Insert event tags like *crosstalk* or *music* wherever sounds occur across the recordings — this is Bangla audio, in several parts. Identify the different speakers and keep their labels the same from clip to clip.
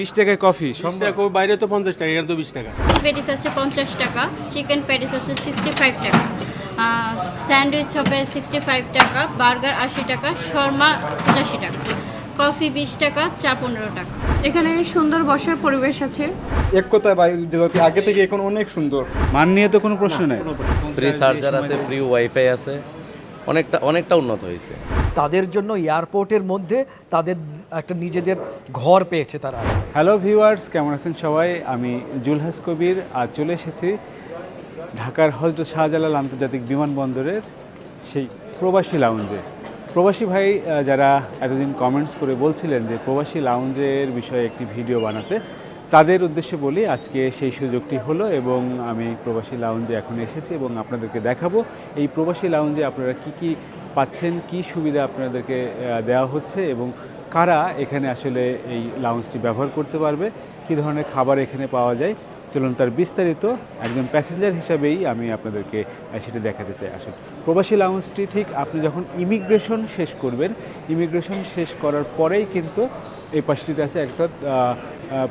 Speaker 1: বিশ টাকায় কফি
Speaker 2: বিশ টাকা বাইরে তো পঞ্চাশ টাকা এখানে তো বিশ টাকা।
Speaker 3: প্যাটিস আছে পঞ্চাশ টাকা চিকেন প্যাটিস আছে সিক্সটি ফাইভ টাকা স্যান্ডউইচ হবে সিক্সটি ফাইভ টাকা বার্গার আশি টাকা শর্মা পঁচাশি টাকা। কফি বিশ টাকা চা পনেরো টাকা।
Speaker 4: এখানে সুন্দর বসার পরিবেশ আছে।
Speaker 5: এক কথায় বাইরের আগে থেকে এখন অনেক সুন্দর।
Speaker 1: মান নিয়ে তো কোনো প্রশ্ন নেই।
Speaker 6: ফ্রি চার্জার আছে ফ্রি ওয়াইফাই আছে অনেকটা অনেকটা উন্নত হয়েছে।
Speaker 7: তাদের জন্য এয়ারপোর্টের মধ্যে তাদের একটা নিজেদের ঘর পেয়েছে তারা।
Speaker 1: হ্যালো ভিউয়ার্স কেমন আছেন সবাই? আমি জুলহাস কবির আর চলে এসেছি ঢাকার হজরত শাহজালাল আন্তর্জাতিক বিমানবন্দরের সেই প্রবাসী লাউঞ্জে প্রবাসী ভাই যারা এতদিন কমেন্টস করে বলছিলেন যে প্রবাসী লাউঞ্জের বিষয়ে একটি ভিডিও বানাতে তাদের উদ্দেশ্যে বলি, আজকে সেই সুযোগটি হলো এবং আমি প্রবাসী লাউঞ্জে এখন এসেছি এবং আপনাদেরকে দেখাবো এই প্রবাসী লাউঞ্জে আপনারা কি কি পাচ্ছেন, কি সুবিধা আপনাদেরকে দেওয়া হচ্ছে এবং কারা এখানে আসলে এই লাউঞ্জটি ব্যবহার করতে পারবে, কী ধরনের খাবার এখানে পাওয়া যায়, চলুন তার বিস্তারিত একজন প্যাসেঞ্জার হিসাবেই আমি আপনাদেরকে সেটা দেখাতে চাই। আসুন, প্রবাসী লাউঞ্জটি ঠিক আপনি যখন ইমিগ্রেশন শেষ করবেন ইমিগ্রেশন শেষ করার পরেই কিন্তু এই পাশটিতে আছে একটা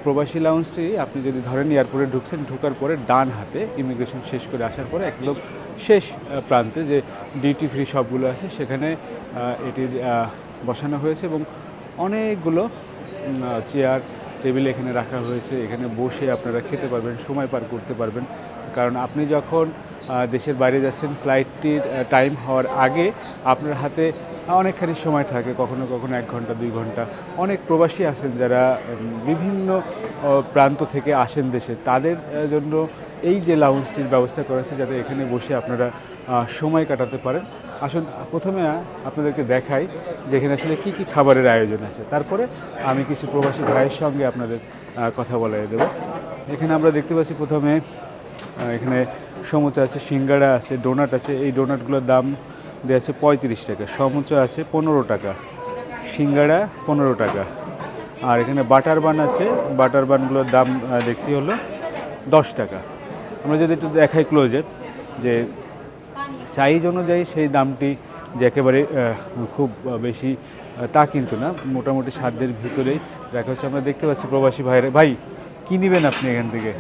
Speaker 1: প্রবাসী লাউঞ্জটি আপনি যদি ধরেন এয়ারপোর্টে ঢুকছেন ঢোকার পরে ডান হাতে ইমিগ্রেশন শেষ করে আসার পরে একদম শেষ প্রান্তে যে ডিউটি ফ্রি শপগুলো আছে সেখানে আহ, এটি বসানো হয়েছে এবং অনেকগুলো চেয়ার টেবিল এখানে রাখা হয়েছে। এখানে বসে আপনারা খেতে পারবেন সময় পার করতে পারবেন। কারণ আপনি যখন দেশের বাইরে যাচ্ছেন ফ্লাইটটির টাইম হওয়ার আগে আপনার হাতে অনেকখানি সময় থাকে, কখনো কখনো এক ঘণ্টা, দুই ঘণ্টা। অনেক প্রবাসী আছেন যারা বিভিন্ন প্রান্ত থেকে আসেন দেশে। তাদের জন্য এই যে লাউঞ্জটির ব্যবস্থা করেছে যাতে এখানে বসে আপনারা সময় কাটাতে পারেন। আসুন, প্রথমে আপনাদেরকে দেখাই যে এখানে আসলে কী কী খাবারের আয়োজন আছে। তারপরে আমি কিছু প্রবাসী ভাইয়ের সঙ্গে আপনাদের কথা বলাই দেবো। এখানে আমরা দেখতে পাচ্ছি প্রথমে এখানে সমুচা আছে সিঙ্গাড়া আছে ডোনাট আছে, এই ডোনাটগুলোর দাম দেওয়া আছে পঁয়ত্রিশ টাকা। সমুচা আছে পনেরো টাকা সিঙ্গাড়া পনেরো টাকা। আর এখানে বাটার বান আছে বাটার বানগুলোর দাম দেখছি হলো দশ টাকা। আমরা যদি একটু দেখাই ক্লোজে যে সাইজ অনুযায়ী সেই দামটি যে একেবারে খুব বেশি তা কিন্তু না। মোটামুটি সাধ্যের ভিতরেই দেখা হচ্ছে। আমরা দেখতে পাচ্ছি প্রবাসী ভাইরা ভাই, কী নেবেন আপনি এখান থেকে?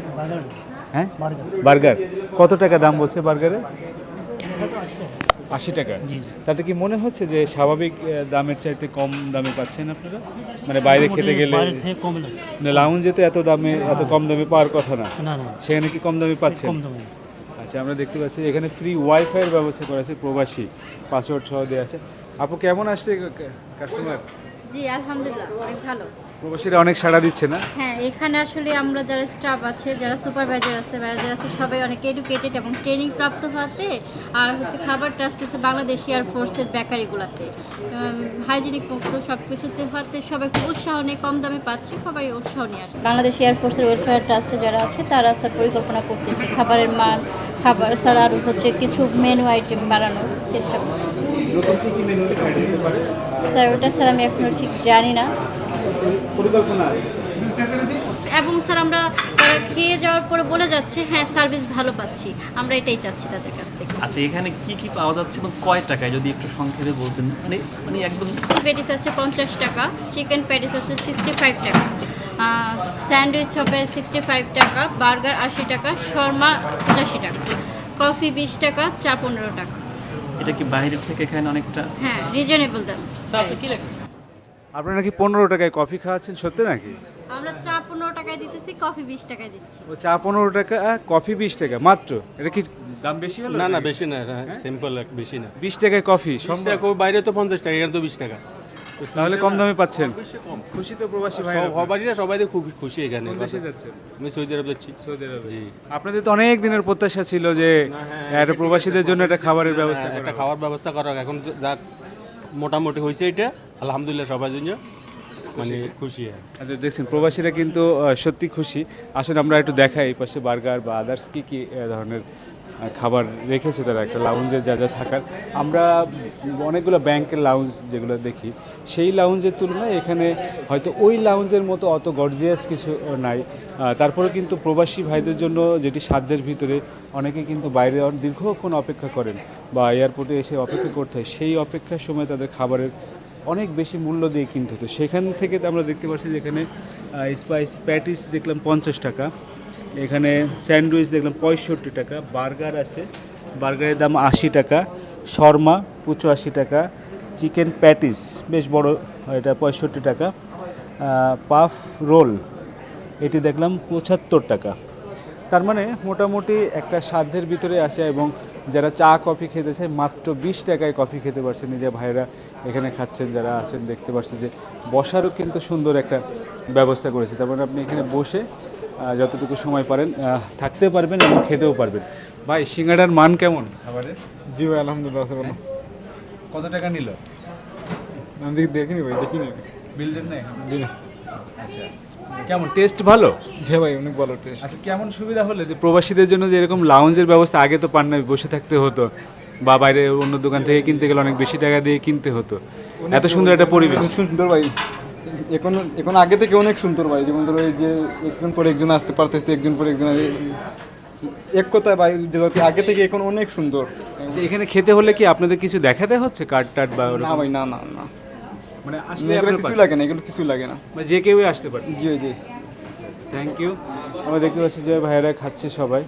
Speaker 1: হ্যাঁ? বার্গার। কত টাকা দাম বলছে বার্গারে? আশি টাকা। তাতে কি মনে হচ্ছে যে স্বাভাবিক দামের চাইতে কম দামে পাচ্ছেন আপনারা? মানে বাইরে খেতে গেলে মানে লাউঞ্জে তো এত দামে এত কম দামে পাওয়ার কথা না।
Speaker 8: না না।
Speaker 1: সেখানে কি কম দামে পাচ্ছেন? আচ্ছা আমরা দেখতে পাচ্ছি এখানে ফ্রি ওয়াইফাইয়ের ব্যবস্থা করা আছে প্রবাসী। পাসওয়ার্ড সহ দেওয়া আছে। আপু কেমন আসছে কাস্টমার
Speaker 3: জি আলহামদুলিল্লাহ অনেক ভালো।
Speaker 1: প্রবাসীরা অনেক সাড়া দিচ্ছে না?
Speaker 3: হ্যাঁ এখানে আসলে আমরা যারা স্টাফ আছে যারা সুপারভাইজার আছে ম্যানেজার আছে সবাই অনেক এডুকেটেড এবং ট্রেনিং প্রাপ্ত হওয়াতে আর হচ্ছে খাবারটা আসতেছে বাংলাদেশ এয়ারফোর্সের বেকারিগুলোতে হাইজিনিক মুক্ত সব কিছুতে হওয়াতে সবাই খুব উৎসাহ নিয়ে কম দামে পাচ্ছে সবাই উৎসাহ নিয়ে আসে বাংলাদেশ এয়ারফোর্সের ওয়েলফেয়ার ট্রাস্টে যারা আছে তারা স্যার পরিকল্পনা করতেছে খাবারের মান খাবার স্যার আর হচ্ছে কিছু মেনু আইটেম বাড়ানোর চেষ্টা করছে। স্যার ওটা স্যার আমি এখনও ঠিক জানি না।
Speaker 1: পরিকল্পনা আছে?
Speaker 3: এবং স্যার আমরা তারা খেয়ে যাওয়ার পরে বলে যাচ্ছে হ্যাঁ সার্ভিস ভালো পাচ্ছি। আমরা এটাই চাচ্ছি তাদের কাছ থেকে।
Speaker 8: আচ্ছা এখানে কি কি পাওয়া যাচ্ছে এবং কয় টাকায়? যদি একটু সংক্ষেপে বলতেন। মানে মানে একদম
Speaker 3: প্যাটিস আছে পঞ্চাশ টাকা চিকেন প্যাটিস আছে সিক্সটি ফাইভ টাকা স্যান্ডউইচ হবে সিক্সটি ফাইভ টাকা বার্গার আশি টাকা শর্মা পঁচাশি টাকা কফি বিশ টাকা চা পনেরো টাকা।
Speaker 8: এটা কি বাইরের থেকে এখানে অনেকটা?
Speaker 3: হ্যাঁ রিজনেবল দাম।
Speaker 1: আপনারা নাকি পনেরো টাকায় কফি খাওয়াচ্ছেন সত্যি নাকি?
Speaker 3: আমরা চা পনেরো টাকায় দিতেছি কফি বিশ টাকায় দিচ্ছি।
Speaker 1: ও চা পনেরো টাকা কফি বিশ টাকা মাত্র? এটা কি দাম বেশি হলো
Speaker 2: না না বেশি না সিম্পল বেশি না।
Speaker 1: বিশ টাকায় কফি
Speaker 2: কই বাইরে তো পঞ্চাশ টাকা এখানে তো বিশ টাকা। তো
Speaker 1: তাহলে কম দামে পাচ্ছেন? খুশি তো প্রবাসী ভাই
Speaker 2: সব সবারই সবাই তো খুব খুশি এখানে।
Speaker 1: দেশে যাচ্ছেন
Speaker 2: আমি সৌদি আরব যাচ্ছি।
Speaker 1: সৌদি আরবে।
Speaker 2: জি।
Speaker 1: আপনাদের তো অনেক দিনের প্রত্যাশা ছিল যে একটা প্রবাসীদের জন্য একটা খাবারের ব্যবস্থা
Speaker 2: হ্যাঁ, একটা খাওয়ার ব্যবস্থা করা। এখন যা মোটামুটি হয়েছে এটা। আলহামদুলিল্লাহ সবার জন্য মানে খুশি
Speaker 1: আচ্ছা দেখছেন, প্রবাসীরা কিন্তু সত্যি খুশি। আসলে আমরা একটু দেখাই এই পাশে বার্গার বা আদার্স কী কী ধরনের খাবার রেখেছে তারা, একটা লাউঞ্জে যা যা থাকার। আমরা অনেকগুলো ব্যাংকের লাউঞ্জ যেগুলো দেখি, সেই লাউঞ্জের তুলনায় এখানে হয়তো ওই লাউঞ্জের মতো অত গর্জিয়াস কিছু নাই। তারপরে কিন্তু প্রবাসী ভাইদের জন্য যেটি সাধ্যের ভিতরে, অনেকে কিন্তু বাইরে দীর্ঘক্ষণ অপেক্ষা করেন বা এয়ারপোর্টে এসে অপেক্ষা করতে হয়, সেই অপেক্ষার সময় তাদের খাবারের অনেক বেশি মূল্য দিয়ে কিনতে হতো। সেখান থেকে আমরা দেখতে পাচ্ছি যে এখানে স্পাইস প্যাটিস দেখলাম পঞ্চাশ টাকা। এখানে স্যান্ডউইচ দেখলাম পঁয়ষট্টি টাকা, বার্গার আছে, বার্গারের দাম আশি টাকা, শর্মা পঁচাশি টাকা, চিকেন প্যাটিস, বেশ বড়, এটা পঁয়ষট্টি টাকা পাফ রোল, এটি দেখলাম পঁচাত্তর টাকা। তার মানে মোটামুটি একটা সাধ্যের ভিতরে আসে এবং যারা চা কফি খেতে চায় মাত্র বিশ টাকায় কফি খেতে পারছেন যে ভাইরা এখানে খাচ্ছেন যারা আছেন দেখতে পাচ্ছেন যে বসারও কিন্তু সুন্দর একটা ব্যবস্থা করেছে। তার মানে আপনি এখানে বসে যতটুকু সময় পারেন থাকতে পারবেন এবং খেতেও পারবেন। ভাই সিঙ্গাড়ার মান কেমন? খাবারের?
Speaker 5: জি ভাই আলহামদুলিল্লাহ আছে ভালো।
Speaker 1: কত টাকা নিল?
Speaker 5: আমি দেখিনি ভাই দেখিনি
Speaker 1: বিলডের নেই? আচ্ছা। কেমন টেস্ট ভালো?
Speaker 5: যে ভাই অনেক ভালো টেস্ট
Speaker 1: আচ্ছা কেমন সুবিধা হলো যে প্রবাসীদের জন্য যে এরকম লাউঞ্জের ব্যবস্থা? আগে তো পান না বসে থাকতে হতো। বা বাইরে অন্য দোকান থেকে কিনতে গেলে অনেক বেশি টাকা দিয়ে কিনতে হতো। এত সুন্দর একটা পরিবেশ।
Speaker 5: সুন্দর ভাই। এখন এখন আগে থেকে অনেক সুন্দর ভাই। যেমন ধরো এই যে একজন পরে একজন আসতে পারতেছে একজন পরে একজন। এক কথায় ভাই জগতে আগে থেকে এখন অনেক সুন্দর।
Speaker 1: আচ্ছা, এখানে খেতে হলে কি আপনাদের কিছু দেখাতে হচ্ছে? কার্ড টার্ড বা?
Speaker 5: না ভাই না না না।
Speaker 1: মানে আসলে
Speaker 5: এগুলো কিছু লাগে না এগুলো কিছু লাগে না।
Speaker 1: মানে যে কেউই আসতে পারে।
Speaker 5: জি জি।
Speaker 1: থ্যাংক ইউ আমরা দেখতে পাচ্ছি যে ভাইয়েরা খাচ্ছে সবাই।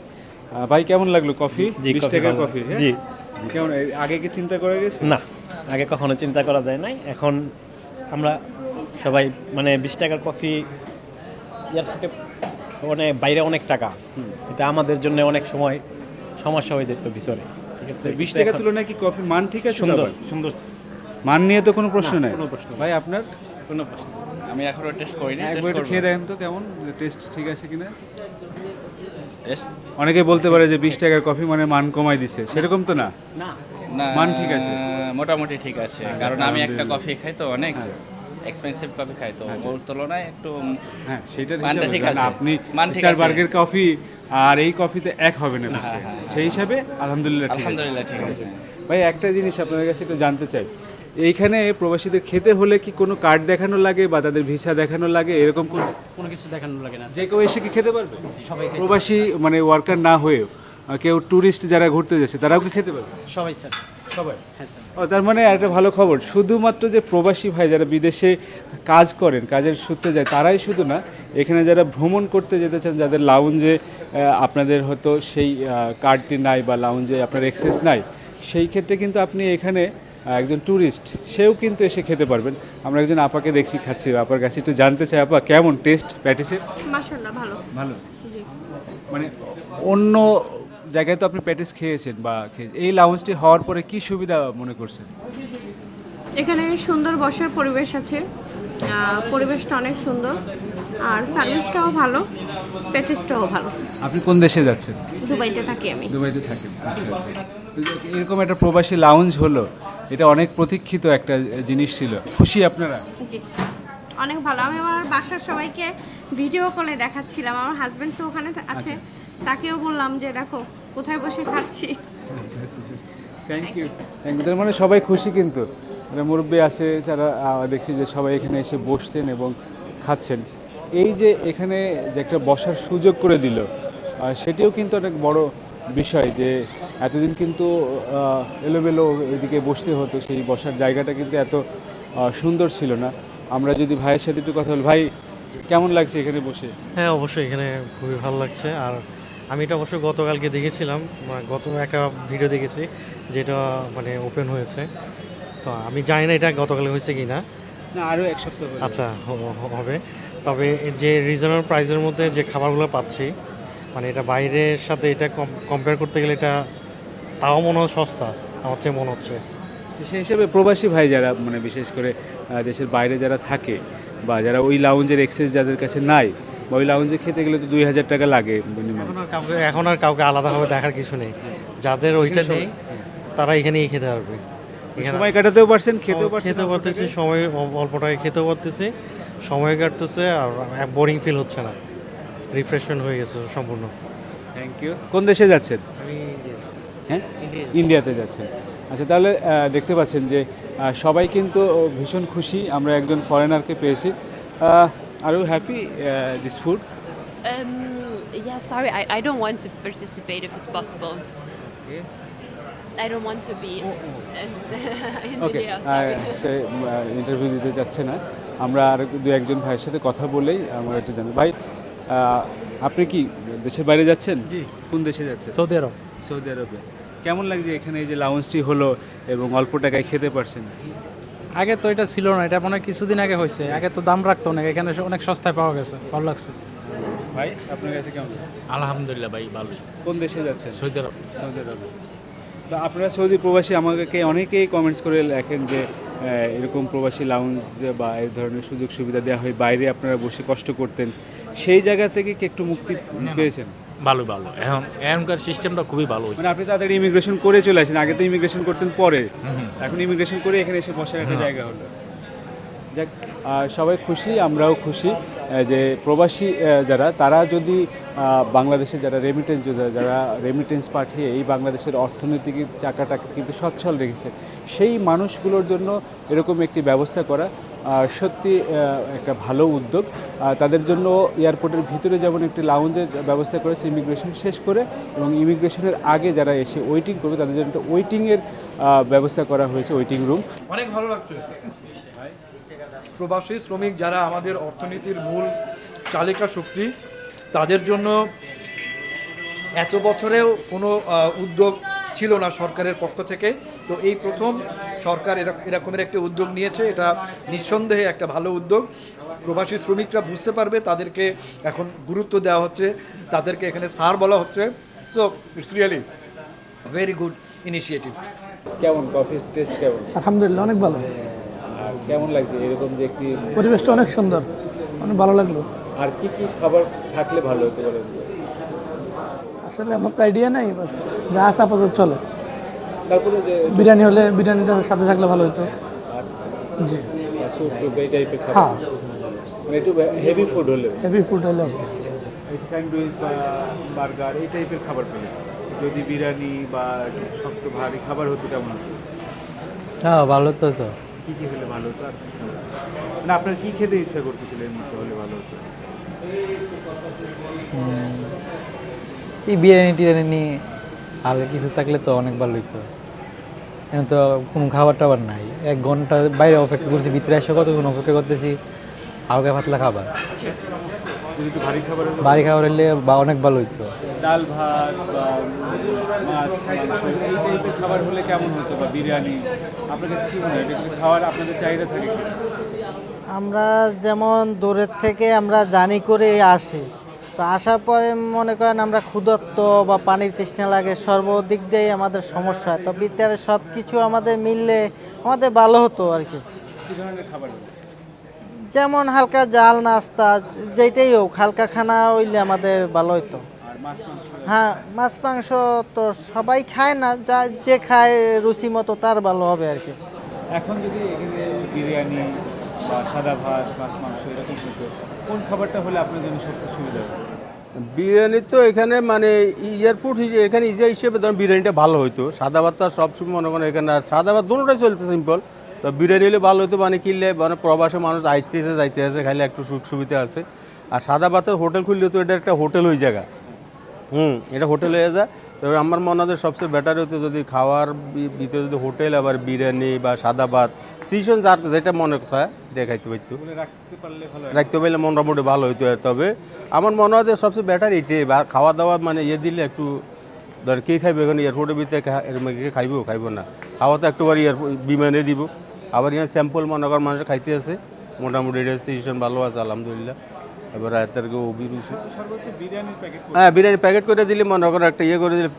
Speaker 1: ভাই কেমন লাগল কফি? বিশ টাকার কফি হ্যাঁ?
Speaker 9: জি,
Speaker 1: কেমন আগে কি চিন্তা করে গেছে?
Speaker 9: না আগে কখনো চিন্তা করা যায় নাই। এখন আমরা সবাই মানে বিশ টাকার কফি ইয়ার থেকে মানে বাইরে অনেক টাকা। এটা আমাদের জন্য অনেক সময় সমস্যা হয়ে যেত ভিতরে। ঠিক আছে?
Speaker 1: বিশ টাকার তুলনায় কি কফি মান ঠিক আছে
Speaker 9: সুন্দর সুন্দর।
Speaker 1: মান নিয়ে তো কোনো প্রশ্ন নাই।
Speaker 9: কোনো প্রশ্ন
Speaker 1: ভাই আপনার?
Speaker 9: কোনো প্রশ্ন
Speaker 2: আমি এখনও টেস্ট করিনি
Speaker 1: একবার একটু খেয়ে দেখেন তো কেমন টেস্ট ঠিক আছে কিনা। অনেকে বলতে পারে যে বিশ টাকার কফি মানে মান কমাই দিছে সেরকম তো না?
Speaker 9: না।
Speaker 1: মান ঠিক আছে।
Speaker 10: মোটামুটি ঠিক আছে কারণ আমি একটা
Speaker 1: আলহামদুলিল্লাহ।
Speaker 10: কফি খাই তো অনেক এক্সপেন্সিভ কফি খাই তো ওর তুলনায় একটু
Speaker 1: হ্যাঁ সেটার হিসাবে
Speaker 10: ঠিক আছে।
Speaker 1: আপনি
Speaker 10: ঠিক আছে।
Speaker 1: স্টারবার্গের কফি আর এই কফিতে এক হবে না
Speaker 10: হ্যাঁ। হ্যাঁ,
Speaker 1: সেই হিসাবে আলহামদুলিল্লাহ ঠিক আছে।
Speaker 10: আলহামদুলিল্লাহ ঠিক আছে।
Speaker 1: ভাই একটা জিনিস আপনাদের কাছে একটু জানতে চাই। এইখানে প্রবাসীদের খেতে হলে কি কোনো কার্ড দেখানো লাগে বা তাদের ভিসা দেখানো লাগে? এরকম কোনো
Speaker 8: কোনো কিছু দেখানো লাগে না।
Speaker 1: যে কেউ এসে কি খেতে পারবে? সবাই প্রবাসী মানে ওয়ার্কার না হয়েও কেউ ট্যুরিস্ট যারা ঘুরতে যাচ্ছে তারাও কি খেতে পারবে?
Speaker 8: সবাই স্যার
Speaker 1: সবাই। ও তার মানে একটা ভালো খবর শুধুমাত্র যে প্রবাসী ভাই যারা বিদেশে কাজ করেন কাজের সূত্রে যায় তারাই শুধু না এখানে যারা ভ্রমণ করতে যেতে চান যাদের লাউঞ্জে আপনাদের হয়তো সেই কার্ডটি নাই বা লাউঞ্জে আপনার এক্সেস নাই সেই ক্ষেত্রে কিন্তু আপনি এখানে একজন ট্যুরিস্ট সেও কিন্তু এসে খেতে পারবেন। আমরা একজন আপাকে দেখছি খাচ্ছি। আপার কাছে একটু জানতে চাই আপা কেমন টেস্ট প্যাটিসের
Speaker 4: মাশাল্লাহ ভালো।
Speaker 1: ভালো? মানে অন্য জায়গায় তো আপনি প্যাটিস খেয়েছেন বা খেয়েছেন এই লাউঞ্জটি হওয়ার পরে কি সুবিধা মনে করছেন?
Speaker 4: এখানে সুন্দর বসার পরিবেশ আছে। পরিবেশটা অনেক সুন্দর। আর সার্ভিসটাও ভালো প্যাটিসটাও ভালো।
Speaker 1: আপনি কোন দেশে যাচ্ছেন?
Speaker 4: দুবাইতে থাকি আমি।
Speaker 1: দুবাইতে থাকেন। আচ্ছা, আচ্ছা। এরকম একটা প্রবাসী লাউঞ্জ হলো। এটা অনেক প্রতীক্ষিত একটা জিনিস ছিল। খুশি আপনারা?
Speaker 4: জি। অনেক ভালো। আমি আমার বাসার সবাইকে ভিডিও কলে দেখাচ্ছিলাম। আমার হাজবেন্ড তো ওখানে আছে। তাকেও বললাম যে দেখো কোথায় বসে খাচ্ছি?
Speaker 1: থ্যাংক ইউ থ্যাংক ইউ তার মানে সবাই খুশি কিন্তু। মানে মুরব্বী আছে যারা দেখছি যে সবাই এখানে এসে বসছেন এবং খাচ্ছেন। এই যে এখানে যে একটা বসার সুযোগ করে দিল সেটিও কিন্তু অনেক বড় বিষয় যে এতদিন কিন্তু এলোমেলো এদিকে বসতে হতো সেই বসার জায়গাটা কিন্তু এত সুন্দর ছিল না। আমরা যদি ভাইয়ের সাথে একটু কথা বলি ভাই কেমন লাগছে এখানে বসে?
Speaker 9: হ্যাঁ অবশ্যই এখানে খুবই ভালো লাগছে। আর আমি এটা অবশ্যই গতকালকে দেখেছিলাম মানে গত একটা ভিডিও দেখেছি যেটা মানে ওপেন হয়েছে। তো আমি জানি না এটা গতকাল হয়েছে কি না
Speaker 1: আরও এক সপ্তাহ
Speaker 9: আচ্ছা হবে। তবে যে রিজনেবল প্রাইসের মধ্যে যে খাবারগুলো পাচ্ছি মানে এটা বাইরের সাথে এটা কম্পেয়ার করতে গেলে এটা তাও মনে হয় সস্তা আমার চেয়ে মনে হচ্ছে।
Speaker 1: সেই হিসেবে প্রবাসী ভাই যারা মানে বিশেষ করে দেশের বাইরে যারা থাকে বা যারা ওই লাউঞ্জের এক্সেস যাদের কাছে নাই বা ওই লাউঞ্জে খেতে গেলে তো দুই হাজার টাকা লাগে
Speaker 9: এখন আর কাউকে আলাদাভাবে দেখার কিছু নেই। যাদের ওইটা নেই তারা এখানেই খেতে পারবে।
Speaker 1: সময় কাটাতেও পারছেন খেতেও পারছেন
Speaker 9: খেতেও পারতেছি সময় অল্প টাকায় খেতেও পারতেছি সময় কাটতেছে আর বোরিং ফিল হচ্ছে না। রিফ্রেশমেন্ট হয়ে গেছে সম্পূর্ণ।
Speaker 1: থ্যাংক ইউ কোন দেশে যাচ্ছেন? হ্যাঁ? ইন্ডিয়াতে। যাচ্ছেন। আচ্ছা তাহলে দেখতে পাচ্ছেন যে সবাই কিন্তু ভীষণ খুশি। আমরা একজন ফরেনারকে পেয়েছি। Are you happy this food
Speaker 11: yeah, sorry, I, I don't want to participate if it's possible. I don't want to be in, *laughs* in
Speaker 1: okay
Speaker 11: video. Sorry.
Speaker 1: সে ইন্টারভিউ দিতে যাচ্ছে না। আমরা আর দু একজন ভাইয়ের সাথে কথা বলেই আমরা একটু জানি ভাই আপনি কি দেশের বাইরে যাচ্ছেন? জি কোন দেশে যাচ্ছেন?
Speaker 8: Saudi Arab.
Speaker 1: সৌদি আরবে। কেমন লাগছে এখানে এই যে লাউঞ্জটি হলো এবং অল্প টাকায় খেতে পারছেন?
Speaker 8: আগে তো এটা ছিল না এটা মনে হয় কিছুদিন আগে হয়েছে। আগে তো দাম রাখতো না এখানে অনেক সস্তায় পাওয়া গেছে ভালো লাগছে।
Speaker 1: ভাই আপনার কাছে কেমন?
Speaker 2: আলহামদুলিল্লাহ ভাই ভালো।
Speaker 1: কোন দেশে যাচ্ছেন?
Speaker 2: Saudi Arab.
Speaker 1: Saudi Arab. তো আপনারা সৌদি প্রবাসী আমাকে অনেকেই কমেন্টস করে লেখেন যে এরকম প্রবাসী লাউঞ্জ বা এই ধরনের সুযোগ সুবিধা দেওয়া হয় বাইরে আপনারা বসে কষ্ট করতেন। সেই জায়গা থেকে কি একটু মুক্তি পেয়েছেন?
Speaker 2: ভালো ভালো। এখন এখনকার সিস্টেমটা খুবই ভালো
Speaker 1: মানে আপনি তাড়াতাড়ি ইমিগ্রেশন করে চলে আসেন আগে তো ইমিগ্রেশন করতেন পরে। এখন ইমিগ্রেশন করে এখানে এসে বসার একটা জায়গা হলো। যাক সবাই খুশি আমরাও খুশি যে প্রবাসী যারা তারা যদি বাংলাদেশে যারা রেমিটেন্স যারা রেমিটেন্স পাঠিয়ে এই বাংলাদেশের অর্থনৈতিক চাকাটাকে কিন্তু সচ্ছল রেখেছে সেই মানুষগুলোর জন্য এরকম একটি ব্যবস্থা করা সত্যি একটা ভালো উদ্যোগ। তাদের জন্য এয়ারপোর্টের ভিতরে যেমন একটি লাউঞ্জের ব্যবস্থা করেছে ইমিগ্রেশন শেষ করে এবং ইমিগ্রেশনের আগে যারা এসে ওয়েটিং করবে, তাদের জন্য একটা ওয়েটিংয়ের ব্যবস্থা করা হয়েছে ওয়েটিং রুম
Speaker 7: অনেক ভালো লাগছে। প্রবাসী শ্রমিক যারা আমাদের অর্থনীতির মূল চালিকা শক্তি, তাদের জন্য এত বছরেও কোনো উদ্যোগ ছিল না সরকারের পক্ষ থেকে। তো এই প্রথম সরকার এরক- এরকমের একটা উদ্যোগ নিয়েছে। এটা নিঃসন্দেহে একটা ভালো উদ্যোগ। প্রবাসী শ্রমিকরা বুঝতে পারবে তাদেরকে এখন গুরুত্ব দেওয়া হচ্ছে। তাদেরকে এখানে সার বলা হচ্ছে। So it's really very good initiative
Speaker 1: কেমন? কফি টেস্ট কেমন?
Speaker 8: আলহামদুলিল্লাহ অনেক ভালো।
Speaker 1: আর কেমন লাগছে? এরকম যে একটি
Speaker 8: পরিবেশটা অনেক সুন্দর। অনেক ভালো লাগল।
Speaker 1: আর কি কি খাবার থাকলে ভালো হতে পারে
Speaker 8: আসলে আমার তো আইডিয়া নাই বাস যা আছে আপাতত চলে।
Speaker 1: তারপরে যে
Speaker 8: বিরিয়ানি হলে বিরিয়ানিটা সাথে থাকলে ভালো হতো। জি।
Speaker 1: এই টাইপের
Speaker 8: হ্যাঁ।
Speaker 1: মানে একটু হেভি ফুড হলে।
Speaker 8: হেভি ফুড হলে ওকে
Speaker 1: স্যান্ডউইচ বা বার্গার এই টাইপের খাবার পেলে। যদি বিরিয়ানি বা শক্ত ভারী খাবার হতো কেমন হতো?
Speaker 8: হ্যাঁ ভালো তো তো।
Speaker 1: কী কী হলে ভালো হতো? আর মানে আপনার কী খেতে ইচ্ছা করতেছিল এর হলে ভালো হতো?
Speaker 8: এই বিরিয়ানি টিরিয়ানি নিয়ে আর কিছু থাকলে তো অনেক ভালো হইতো। এখন তো কোনো খাবার টাবার নাই। এক ঘণ্টা বাইরে অপেক্ষা করছি ভিতরে এসে কতক্ষণ অপেক্ষা করতেছি? হালকা পাতলা খাবার।
Speaker 1: যদি খাবার হলে
Speaker 8: বাড়ি খাবার হলে বা অনেক ভালো হইতো।
Speaker 1: ডাল ভাত বা মাছ এই টাইপের খাবার হলে কেমন হতো বা বিরিয়ানি? আপনার কাছে কী মনে হয়? এটা খাওয়ার আপনাদের চাহিদা থাকে
Speaker 12: আমরা যেমন দূরের থেকে আমরা জানি করে আসি। তো আসার পরে মনে করেন আমরা ক্ষুদত্ত বা পানির তৃষ্ণা লাগে সর্বদিক দিয়েই আমাদের সমস্যা হয়। তো ভিতরে সব কিছু আমাদের মিললে আমাদের ভালো হতো আর কি।
Speaker 1: কী ধরনের খাবার হলে
Speaker 12: যেমন হালকা জাল নাস্তা যেটাই হোক হালকা খানা হইলে আমাদের ভালো হতো হ্যাঁ মাছ মাংস তো সবাই খায় না যা যে খায় রুচি মতো তার ভালো হবে আর কি।
Speaker 1: এখন যদি এখানে বিরিয়ানি বা সাদা ভাত মাছ মাংস এরকম কোন খাবারটা হলে আপনার জন্য সবচেয়ে সুবিধা হবে?
Speaker 2: বিরিয়ানি তো এখানে মানে এয়ারপোর্ট এখানে ইজা হিসেবে ধরুন বিরিয়ানিটা ভালো হতো সাদা ভাত তো সবসময় মনে করেন এখানে আর সাদা ভাত দুটোটাই চলতে সিম্পল তো বিরিয়ানি হলে ভালো হতো মানে কিনলে মানে প্রবাসে মানুষ আসতেছে যাইতে আছে খাইলে একটু সুখ সুবিধা আছে। আর সাদা ভাতের হোটেল খুললে তো এটা একটা হোটেল হয়ে জায়গা। হুম, এটা হোটেল হয়ে যায়। তবে আমার মনে হয় সবচেয়ে বেটার হতো যদি খাওয়ার ভিতরে যদি হোটেল আবার বিরিয়ানি বা সাদা ভাত সিজন যার যেটা মনে হয় দেখাইতে খাইতে পারতো
Speaker 1: রাখতে পারলে
Speaker 2: মোটামুটি ভালো হইতো তবে আমার মনে হয় যে সবচেয়ে বেটার এটাই বা খাওয়া দাওয়া মানে ইয়ে দিলে একটু ধর কে খাইবে এখানে এয়ারপোর্টের ভিতরে কে খাইবো খাইবো না। খাওয়া তো একটুবার এয়ারপোর্ট বিমানে দিব। আবার এখানে স্যাম্পল মনে কর মানুষ খাইতে আছে। মোটামুটি এটা সিচুয়েশন ভালো আছে আলহামদুলিল্লাহ। এবার অভিরুচি
Speaker 1: সর্বোচ্চ
Speaker 2: হ্যাঁ বিরিয়ানি প্যাকেট করে দিলে মনে করো একটা ইয়ে করে দিলে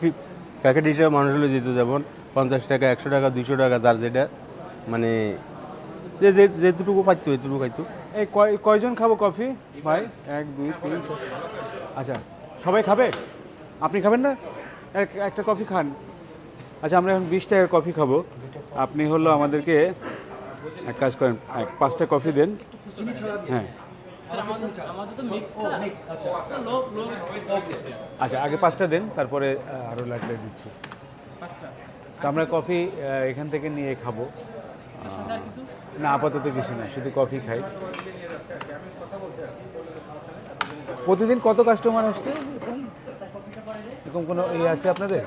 Speaker 2: প্যাকেট হিসেবে মানুষ হলে যেত যেমন পঞ্চাশ টাকা একশো টাকা দুইশো টাকা যার যেটা। মানে যে যে, যেটুকু পাইতো এটুকু খাইতো।
Speaker 1: এই কয়, কয়জন খাব কফি? ভাই, এক, দুই, তিন আচ্ছা সবাই খাবে? আপনি খাবেন না? এক, একটা কফি খান। আচ্ছা আমরা এখন বিশ টাকার কফি খাব। আপনি হলো আমাদেরকে এক কাজ করেন, এক, পাঁচটা কফি দেন। হ্যাঁ। আচ্ছা আগে পাঁচটা দেন, তারপরে আরও আরও লাগলে দিচ্ছি। আমরা কফি এখান থেকে নিয়ে খাব। না, আপাতত কিছু না, শুধু কফি খাই। প্রতিদিন কত কাস্টমার আসছে? এরকম কোনো ইয়ে আছে আপনাদের?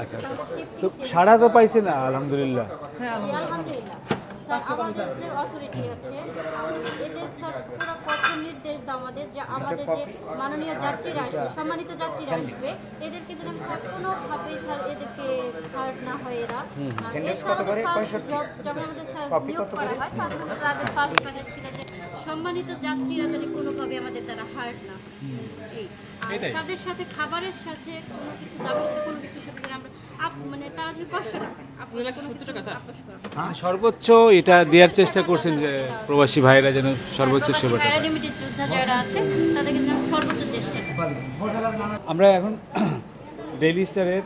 Speaker 1: আচ্ছা আচ্ছা। তো সাড়া তো পাইছে না, আলহামদুলিল্লাহ।
Speaker 3: আলহামদুলিল্লাহ। স্যার আমাদের যে অথরিটি আছে এদের স্যার পুরো কঠোর নির্দেশ দেওয়া আমাদের যে আমাদের যে মাননীয় যাত্রীরা আসবে সম্মানিত যাত্রীরা আসবে এদেরকে যেন স্যার কোনোভাবেই স্যার এদেরকে হার্ট না হয় এরা। যখন আমাদের স্যার নিয়োগ করা হয় তাদের ফার্স্ট ছিল যে সম্মানিত যাত্রীরা যেন কোনোভাবে আমাদের দ্বারা হার্ট না হয়। এই। তাদের সাথে খাবারের সাথে কোনো কিছু দামের সাথে কোনো কিছুর সাথে আমরা মানে তারা যদি কষ্ট।
Speaker 1: মানে সর্বোচ্চ এটা দেওয়ার চেষ্টা করছেন যে প্রবাসী ভাইরা যেন সর্বোচ্চ সেবাটা পায়।
Speaker 3: প্যারাডিমিটেড যোদ্ধা যারা আছে তাদেরকে সর্বোচ্চ চেষ্টা
Speaker 1: আমরা এখন ডেইলি স্টারের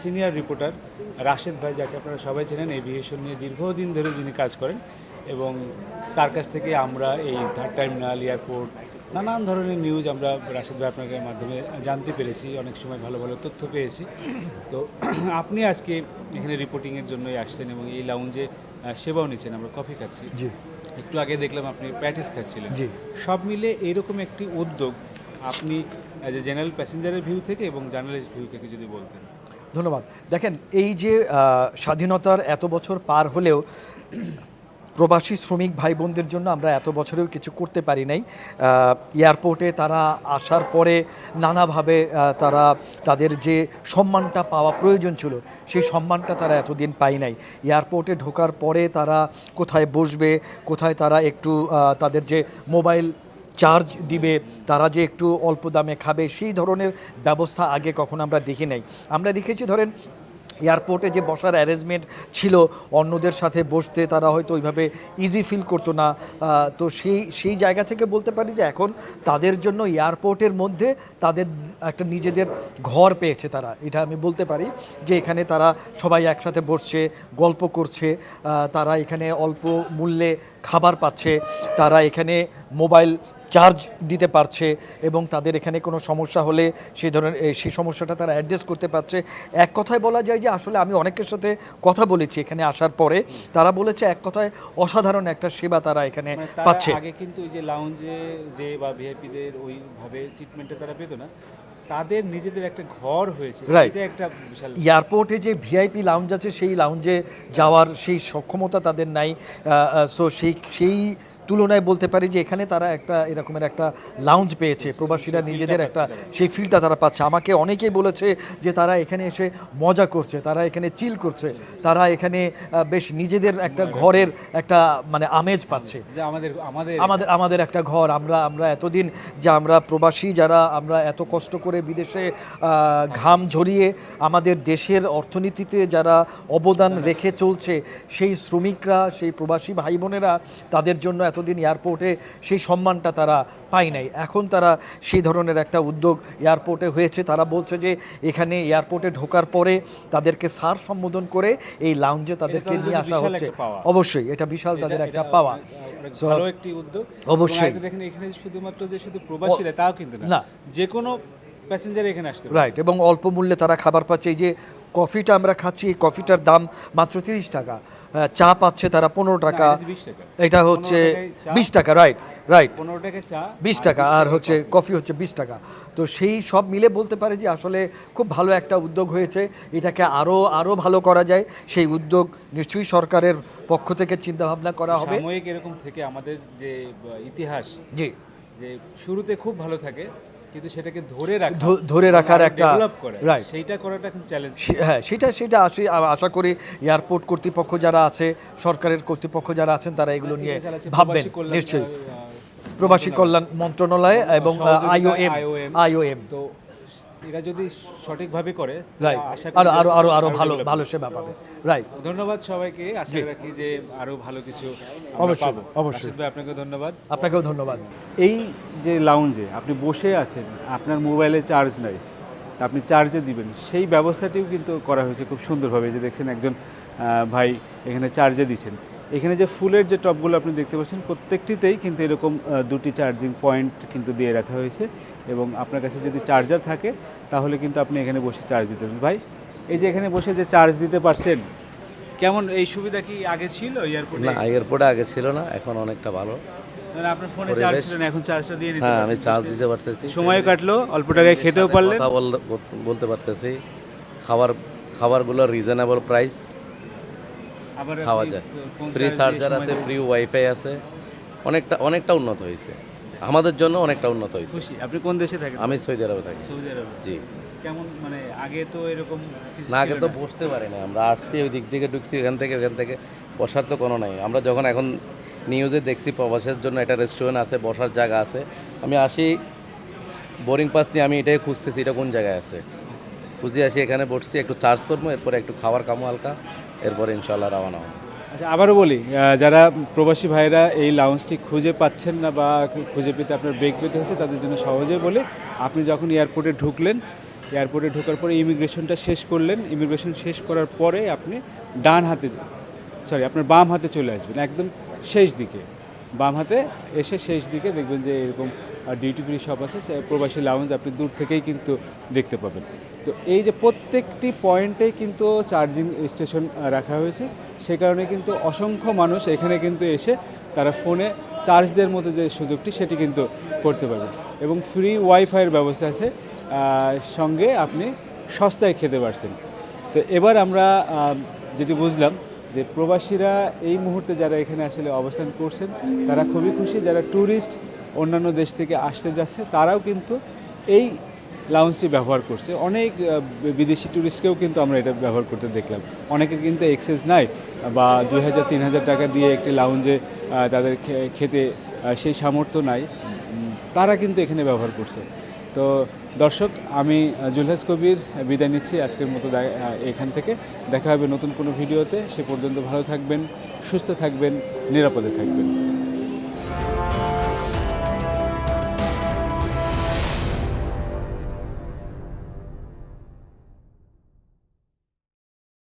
Speaker 1: সিনিয়র রিপোর্টার রাশেদ ভাই যাকে আপনারা সবাই চেনেন এই এভিয়েশন নিয়ে দীর্ঘদিন ধরে যিনি কাজ করেন এবং তার কাছ থেকে আমরা এই থার্ড টার্মিনাল এয়ারপোর্ট নানান ধরনের নিউজ আমরা রাশেদ ভাই আপনাদের মাধ্যমে জানতে পেরেছি অনেক সময় ভালো ভালো তথ্য পেয়েছি। তো *clears throat* আপনি আজকে এখানে রিপোর্টিংয়ের জন্যই আসছেন এবং এই লাউঞ্জে সেবাও নিচ্ছেন আমরা কফি খাচ্ছি।
Speaker 13: জি।
Speaker 1: একটু আগে দেখলাম আপনি প্যাটিস খাচ্ছিলেন।
Speaker 13: জি।
Speaker 1: সব মিলে এরকম একটি উদ্যোগ আপনি অ্যাজ এ জেনারেল প্যাসেঞ্জারের ভিউ থেকে এবং জার্নালিস্ট ভিউ থেকে যদি বলতেন।
Speaker 13: ধন্যবাদ। দেখেন এই যে স্বাধীনতার এত বছর পার হলেও প্রবাসী শ্রমিক ভাই বোনদের জন্য আমরা এত বছরেও কিছু করতে পারি নাই। এয়ারপোর্টে তারা আসার পরে নানাভাবে তারা তাদের যে সম্মানটা পাওয়া প্রয়োজন ছিল, সেই সম্মানটা তারা এতদিন পাই নাই। এয়ারপোর্টে ঢোকার পরে তারা কোথায় বসবে, কোথায় তারা একটু তাদের যে মোবাইল চার্জ দিবে, তারা যে একটু অল্প দামে খাবে, সেই ধরনের ব্যবস্থা আগে কখনো আমরা দেখি নাই। আমরা দেখেছি, ধরেন এয়ারপোর্টে যে বসার অ্যারেঞ্জমেন্ট ছিল, অন্যদের সাথে বসতে তারা হয়তো ওইভাবে ইজি ফিল করতো না। তো সেই সেই জায়গা থেকে বলতে পারি যে এখন তাদের জন্য এয়ারপোর্টের মধ্যে তাদের একটা নিজেদের ঘর পেয়েছে তারা। এটা আমি বলতে পারি যে এখানে তারা সবাই একসাথে বসছে, গল্প করছে তারা এখানে অল্প মূল্যে খাবার পাচ্ছে, তারা এখানে মোবাইল চার্জ দিতে পারছে এবং তাদের এখানে কোনো সমস্যা হলে সেই ধরনের সেই সমস্যাটা তারা অ্যাডজাস্ট করতে পারছে। এক কথায় বলা যায় যে আসলে আমি অনেকের সাথে কথা বলেছি এখানে আসার পরে তারা বলেছে এক কথায় অসাধারণ একটা সেবা তারা এখানে
Speaker 1: মানে
Speaker 13: পাচ্ছে।
Speaker 1: আগে কিন্তু ওই যে লাউঞ্জে যে বা ভিআইপিদের ওইভাবে ট্রিটমেন্টটা তারা পেত না। তাদের নিজেদের একটা ঘর হয়েছে. এটা একটা বিশাল
Speaker 13: এয়ারপোর্টে যে ভিআইপি লাউঞ্জ আছে সেই লাউঞ্জে যাওয়ার সেই সক্ষমতা তাদের নাই। সো সেই সেই তুলনায় বলতে পারি যে এখানে তারা একটা এরকমের একটা লাউঞ্জ পেয়েছে। প্রবাসীরা নিজেদের একটা সেই ফিলটা তারা পাচ্ছে। আমাকে অনেকেই বলেছে যে তারা এখানে এসে মজা করছে তারা এখানে চিল করছে তারা এখানে বেশ নিজেদের একটা ঘরের একটা মানে আমেজ পাচ্ছে।
Speaker 1: আমাদের আমাদের
Speaker 13: আমাদের আমাদের একটা ঘর আমরা আমরা এতদিন যে আমরা প্রবাসী যারা আমরা এত কষ্ট করে বিদেশে ঘাম ঝরিয়ে আমাদের দেশের অর্থনীতিতে যারা অবদান রেখে চলছে সেই শ্রমিকরা সেই প্রবাসী ভাই বোনেরা তাদের জন্য এতদিন এয়ারপোর্টে সেই সম্মানটা তারা পায় নাই। এখন তারা সেই ধরনের একটা উদ্যোগ এয়ারপোর্টে হয়েছে। তারা বলছে যে এখানে এয়ারপোর্টে ঢোকার পরে তাদেরকে সার সম্বোধন করে এই লাউঞ্জে তাদেরকে নিয়ে আসা হচ্ছে। অবশ্যই এটা বিশাল তাদের একটা পাওয়া।
Speaker 1: ভালো একটি উদ্যোগ।
Speaker 13: অবশ্যই।
Speaker 1: দেখেন এখানে শুধুমাত্র যে শুধু প্রবাসীরা তাও কিন্তু
Speaker 13: না।
Speaker 1: যে কোনো প্যাসেঞ্জার এখানে আসতে
Speaker 13: রাইট এবং অল্প মূল্যে তারা খাবার পাচ্ছে। এই যে কফিটা আমরা খাচ্ছি এই কফিটার দাম মাত্র তিরিশ টাকা। চা পাচ্ছে তারা পনেরো টাকা।
Speaker 1: এটা 20 টাকা।
Speaker 13: এটা হচ্ছে
Speaker 1: 15 টাকায় চা।
Speaker 13: বিশ টাকা রাইট রাইট
Speaker 1: পনেরো টাকা চা
Speaker 13: বিশ টাকা আর হচ্ছে কফি হচ্ছে বিশ টাকা। তো সেই সব মিলে বলতে পারে যে আসলে খুব ভালো একটা উদ্যোগ হয়েছে। এটাকে আরও আরও ভালো করা যায়। সেই উদ্যোগ নিশ্চয়ই সরকারের পক্ষ থেকে চিন্তা ভাবনা করা হবে।
Speaker 1: সাময়িক এরকম থেকে আমাদের যে ইতিহাস
Speaker 13: জি।
Speaker 1: যে শুরুতে খুব ভালো থাকে কিন্তু সেটাকে ধরে রাখা
Speaker 13: ধরে রাখার একটা- রাইট
Speaker 1: সেইটা করাটা এখন চ্যালেঞ্জ
Speaker 13: হ্যাঁ সেটা সেটা আসি আশা করি এয়ারপোর্ট কর্তৃপক্ষ যারা আছে সরকারের কর্তৃপক্ষ যারা আছেন তারা এগুলো নিয়ে ভাববেন
Speaker 1: প্রবাসী কল্যাণ,
Speaker 13: নিশ্চয়ই। প্রবাসী কল্যাণ মন্ত্রণালয় এবং আইওএম। আইওএম।
Speaker 1: তো এরা যদি সঠিকভাবে করে
Speaker 13: রাইট
Speaker 1: আরও
Speaker 13: আরও আরও আরও ভালো ভালো সেবা পাবে। রাইট
Speaker 1: ধন্যবাদ সবাইকে। আশা রাখি যে আরও ভালো কিছু
Speaker 13: অবশ্যই, অবশ্যই।
Speaker 1: ভাই আপনাকে ধন্যবাদ।
Speaker 13: আপনাকেও ধন্যবাদ।
Speaker 1: এই যে লাউঞ্জে আপনি বসে আছেন আপনার মোবাইলে চার্জ নাই তা আপনি চার্জে দিবেন সেই ব্যবস্থাটিও কিন্তু করা হয়েছে খুব সুন্দরভাবে। যে দেখছেন একজন আহ, ভাই এখানে চার্জে দিচ্ছেন। এখানে যে ফুলের যে টপগুলো আপনি দেখতে পাচ্ছেন প্রত্যেকটিতেই কিন্তু এরকম দুটি চার্জিং পয়েন্ট কিন্তু দিয়ে রাখা হয়েছে এবং আপনার কাছে যদি চার্জার থাকে তাহলে কিন্তু আপনি এখানে বসে চার্জ দিতে পারেন ভাই এই যে এখানে বসে যে চার্জ দিতে পারছেন কেমন এই সুবিধা কি আগে ছিল এয়ারপোর্টে
Speaker 6: না এয়ারপোর্টে আগে ছিল না এখন অনেকটা ভালো।
Speaker 1: মানে আপনার ফোনে চার্জ ছিল এখন চার্জটা দিয়ে নিতে
Speaker 6: হ্যাঁ আমি চার্জ দিতে পারতেছি।
Speaker 1: সময় কাটলো অল্প টাকায় খেতেও পারলেন।
Speaker 6: কথা বলতে পারতেছি। খাবার খাবারগুলো রিজনেবল প্রাইস খাওয়া যায়। ফ্রি চার্জার আছে ফ্রি ওয়াইফাই আছে। অনেকটা অনেকটা উন্নত হয়েছে। আমাদের জন্য অনেকটা উন্নত হয়েছে।
Speaker 1: আপনি কোন দেশে থাকেন?
Speaker 6: আমি সৌদি আরবে থাকি।
Speaker 1: সৌদি আরবে।
Speaker 6: জি।
Speaker 1: কেমন? মানে আগে তো এরকম
Speaker 6: না আগে তো বসতে পারি না আমরা আসছি ওই দিক থেকে ঢুকছি এখান থেকে এখান থেকে। বসার তো কোনো নাই। আমরা যখন এখন নিউজে দেখছি প্রবাসের জন্য একটা রেস্টুরেন্ট আছে বসার জায়গা আছে। আমি আসি বোরিং পাস নিয়ে আমি এটাই খুঁজতেছি এটা কোন জায়গায় আছে। খুঁজতে আসি এখানে বসছি একটু চার্জ করব এরপরে একটু খাবার খামো হালকা। এরপরে ইনশাল্লাহ রওনা হব।
Speaker 1: আচ্ছা আবারও বলি যারা প্রবাসী ভাইরা এই লাউঞ্জটি খুঁজে পাচ্ছেন না বা খুঁজে পেতে আপনার বেগ পেতে হচ্ছে, তাদের জন্য সহজে বলে, আপনি যখন এয়ারপোর্টে ঢুকলেন এয়ারপোর্টে ঢোকার পরে ইমিগ্রেশনটা শেষ করলেন ইমিগ্রেশন শেষ করার পরে আপনি ডান হাতে সরি আপনার বাম হাতে চলে আসবেন, একদম শেষ দিকে। বাম হাতে এসে শেষ দিকে দেখবেন যে এরকম ডিউটি ফ্রি শপ আছে, সে প্রবাসী লাউঞ্জ আপনি দূর থেকেই কিন্তু দেখতে পাবেন। তো এই যে প্রত্যেকটি পয়েন্টে কিন্তু চার্জিং স্টেশন রাখা হয়েছে। সে কারণে কিন্তু অসংখ্য মানুষ এখানে কিন্তু এসে তারা ফোনে চার্জ দেওয়ার মতো যে সুযোগটি, সেটি কিন্তু করতে পারবেন। এবং ফ্রি ওয়াইফাইয়ের ব্যবস্থা আছে সঙ্গে আপনি সস্তায় খেতে পারছেন। তো এবার আমরা যেটি বুঝলাম যে প্রবাসীরা এই মুহূর্তে যারা এখানে আসলে অবস্থান করছেন, তারা খুবই খুশি। যারা ট্যুরিস্ট অন্যান্য দেশ থেকে আসতে যাচ্ছে, তারাও কিন্তু এই লাউঞ্জটি ব্যবহার করছে। অনেক বিদেশি ট্যুরিস্টকেও কিন্তু আমরা এটা ব্যবহার করতে দেখলাম। অনেকের কিন্তু এক্সেস নাই বা দুই হাজার, তিন হাজার টাকা দিয়ে একটি লাউঞ্জে তাদের খেতে সেই সামর্থ্য নাই। তারা কিন্তু এখানে ব্যবহার করছে। তো দর্শক, আমি জুলহাস কবির, বিদায় নিচ্ছি আজকের মতো এখান থেকে। দেখা হবে নতুন কোনো ভিডিওতে। সে পর্যন্ত ভালো থাকবেন, সুস্থ থাকবেন, নিরাপদে থাকবেন।